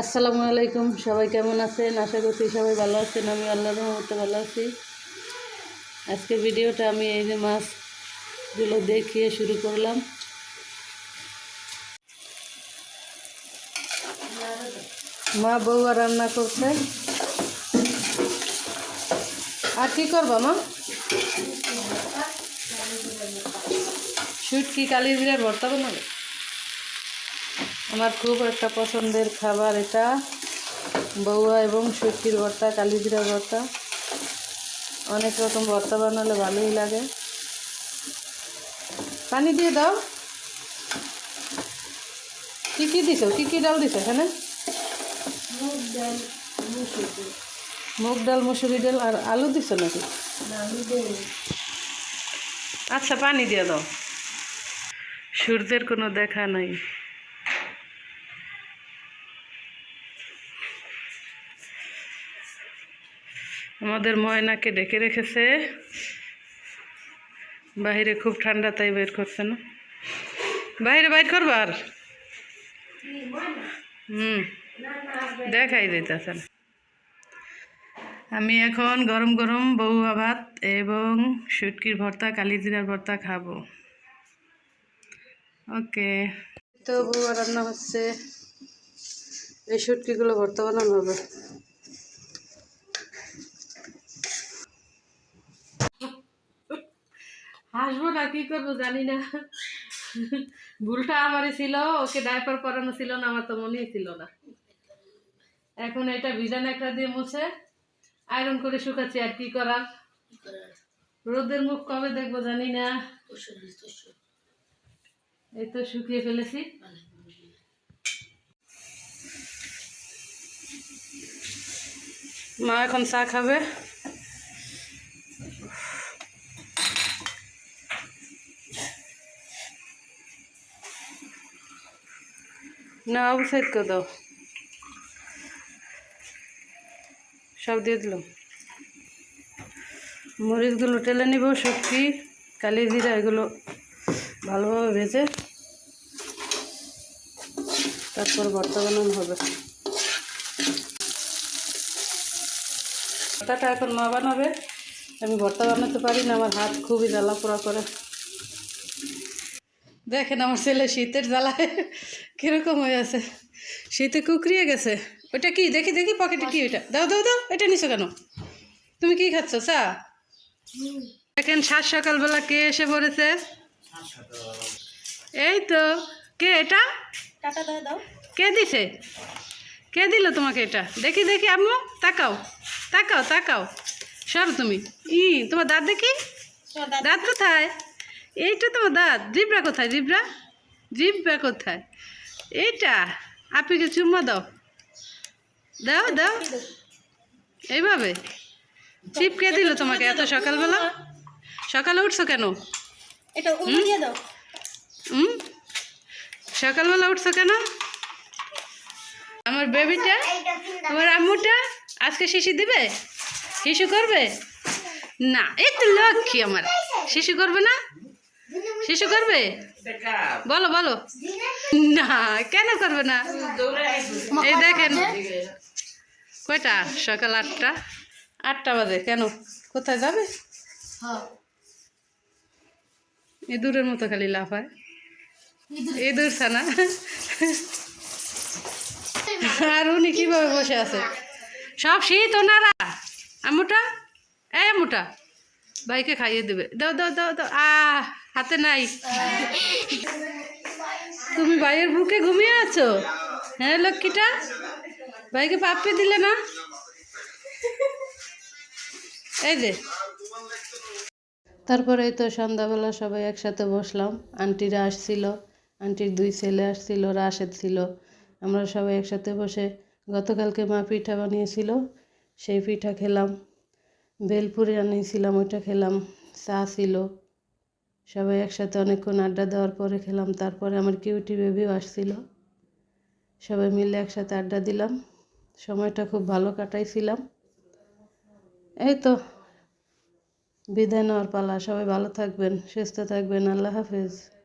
আসসালামু আলাইকুম, সবাই কেমন আছেন? আশা করছি সবাই ভালো আছেন আমি আল্লাহ রহমতে ভালো আছি। আজকে ভিডিওটা আমি এই যে মাছগুলো দেখিয়ে শুরু করলাম। মা বউয়া রান্না করছে। আর কি করবা মা? শুটকি কালি জিরার ভর্তা বানাবে? আমার খুব একটা পছন্দের খাবার এটা। বউয়া এবং শুটকির ভর্তা কালিজিরা ভর্তা। অনেক রকম ভর্তা বানালে ভালোই লাগে। পানি দিয়ে দাও। কী কী দিছো? কী কী ডাল দিছো এখানে? মুগ ডাল মুসুরি। ডাল আর আলু দিছো নাকি? আচ্ছা পানি দিয়ে দাও। সূর্যের কোনো দেখা নাই। আমাদের ময়নাকে ডেকে রেখেছে। বাইরে খুব ঠান্ডা, তাই বের করছে না। বাইরে বাইর করবার? হুম, দেখাই দিতেছেন। আমি এখন গরম গরম বউয়া ভাত এবং শুটকির ভর্তা, কালিজিরার ভর্তা খাব। ওকে। তো বউয়া রান্না হচ্ছে। এই শুটকিগুলো ভর্তা বানানো হবে। হাসবো না, কি করব জানি না। ভুলটা আমারই ছিল, ওকে ডাইপার পরানো ছিল না, আমার তো মনেই ছিল না। এখন এটা ভিজান একটা দিয়ে মুছে আয়রন করে শুকাচ্ছি আর কি করার। রোদের মুখ কবে দেখব জানি না। এই তো শুকিয়ে ফেলেছি। মা এখন চা খাবে। না অবসাইড করে দাও? সব দিয়ে দিলাম মরিচগুলো টেলে নিব শুটকি কালি জিরা, এগুলো ভালোভাবে ভেজে তারপর ভর্তা বানানো হবে। ভর্তাটা এখন মা বানাবে। আমি ভর্তা বানাতে পারি না, আমার হাত খুবই জ্বালা পোড়া করে। দেখেন আমার ছেলে শীতের জ্বালায় কীরকম হয়ে আছে। শীতে কুকরিয়ে গেছে। ওটা কি? দেখি দেখি পকেটে কি ওটা দাও দাও দাও এটা নিছো কেন? তুমি কি খাচ্ছ চা? দেখেন সাত সকালবেলা কে এসে পড়েছে? এই তো কে এটা? কে দিছে? কে দিল তোমাকে এটা? দেখি দেখি আম্মু তাকাও তাকাও তাকাও। সর তুমি। ই তোমার দাঁত দেখি? দাঁত কোথায়? এইটা তোমার দাঁত জিব্রা কোথায় জিব্রা? জিব্রা কোথায়? এইটা আপিকে চুম্মা দাও। দাও দাও। এইভাবে? চিপকে দিল তোমাকে এত সকালবেলা? সকালে উঠছো কেন? হুম? সকালবেলা উঠছো কেন? আমার বেবিটা আমার আম্মুটা আজকে শিশু দিবে? শিশু করবে? না এই তো লক্ষ্মী আমার। শিশু করবে না? শিশু করবে? বলো বলো। না, কেন করবে না? এই দেখেন, কয়টা? সকাল আটটা। আটটা বাজে, কেন? কোথায় যাবে? হ্যাঁ ইঁদুরের মতো খালি লাফায় ইঁদুর ছানা আর উনি কীভাবে বসে আছে? সব শীত ওনারা। আমুটা? এ মোটা ভাইকে খাইয়ে দেবে। দাও দাও দাও দাও। আ হাতে নাই। তুমি ভাইয়ের বুকে ঘুমিয়ে আছো? হ্যাঁ লক্ষ্মীটা? ভাইকে পাপ্পে দিলে না? এই যে। তারপরে তো সন্ধ্যাবেলা সবাই একসাথে বসলাম। আন্টিরা আসছিল, আন্টির দুই ছেলে আসছিল, রাশেদ ছিল। আমরা সবাই একসাথে বসে গতকালকে মা পিঠা বানিয়েছিল, সেই পিঠা খেলাম। বেলপুরি আনিয়েছিলাম, ওইটা খেলাম। চা ছিল। সবাই একসাথে অনেকক্ষণ আড্ডা দেওয়ার পরে খেলাম, তারপরে আমার কিউটি বেবিও আসছিল। সবাই মিলে একসাথে আড্ডা দিলাম। সময়টা খুব ভালো কাটাইছিলাম। এই তো, বিদায় নেওয়ার পালা। সবাই ভালো থাকবেন, সুস্থ থাকবেন। আল্লাহ হাফেজ।